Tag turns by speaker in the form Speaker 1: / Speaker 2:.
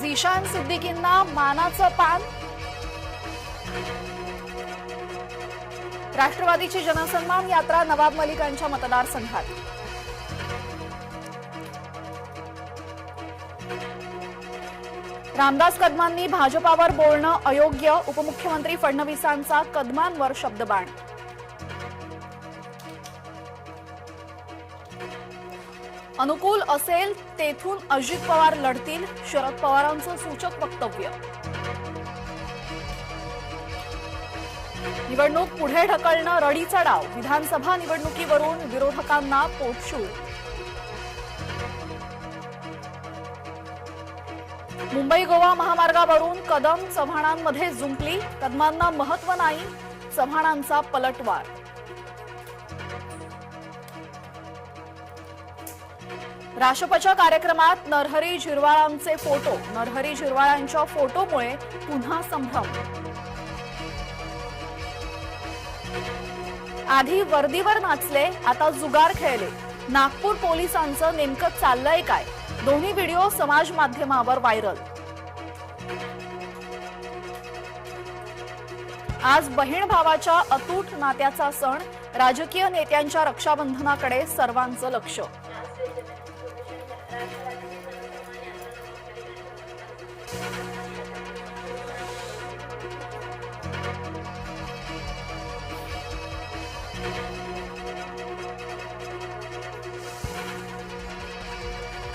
Speaker 1: झिशान सिद्दीकींना मानाचं पान. राष्ट्रवादीची जनसन्मान यात्रा नवाब मलिकांच्या मतदारसंघात. रामदास कदमांनी भाजपावर बोलणं अयोग्य उपमुख्यमंत्री फडणवीसांचा कदमांवर शब्दबाण. अनुकूल असेल तेथून अजित पवार लढतील शरद पवारांचं सूचक वक्तव्य. निवडणूक पुढे ढकलणं रडीचा डाव विधानसभा निवडणुकीवरून विरोधकांना पोटशूळ मुंबई गोवा महामार्गावरून कदम चव्हाणांमध्ये जुंपली. कदमांना महत्त्व नाही चव्हाणांचा पलटवार. राष्ट्रपच्या कार्यक्रमात नरहरी झिरवाळांचे फोटो नरहरी झिरवाळांच्या फोटोमुळे पुन्हा संभ्रम. आधी वर्दीवर नाचले आता जुगार खेळले. नागपूर पोलिसांचं नेमकं चाललंय काय? दोन्ही व्हिडिओ समाज माध्यमावर व्हायरल. आज बहीण भावाच्या अतूट नात्याचा सण राजकीय नेत्यांच्या रक्षाबंधनाकडे सर्वांचं लक्ष.